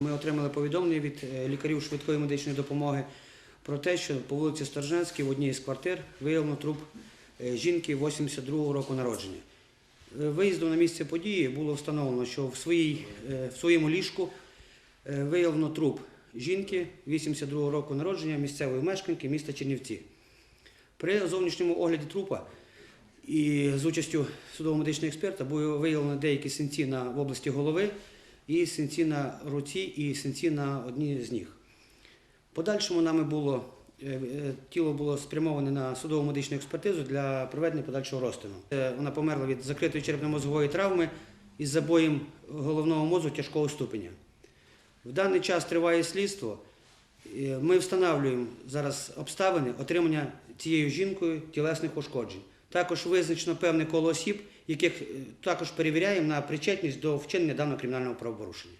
Ми отримали повідомлення від е, лікарів швидкої медичної допомоги про те, що по вулиці Сторженській в одній з квартир виявлено труп е, жінки 82-го року народження. Е, Виїздом на місце події було встановлено, що в, своїй, в своєму ліжку виявлено труп жінки 82-го року народження місцевої мешканки міста Чернівці. При зовнішньому огляді трупа і з участю судово-медичного експерта було виявлено деякі синці на, в області голови і синці на руці, і синці на одній з ніг. Подальшому нами було е, е, тіло було спрямоване на судово медичну експертизу для проведення подальшого розтину. Е, Вона померла від закритої черепно-мозгової травми із забоєм головного мозку тяжкого ступеня. В даний час триває слідство. Ми встановлюємо зараз обставини отримання цією жінкою тілесних ушкоджень. Також визначено певне коло осіб, яких е, також перевіряємо на причетність до вчинення даного кримінального правопорушення.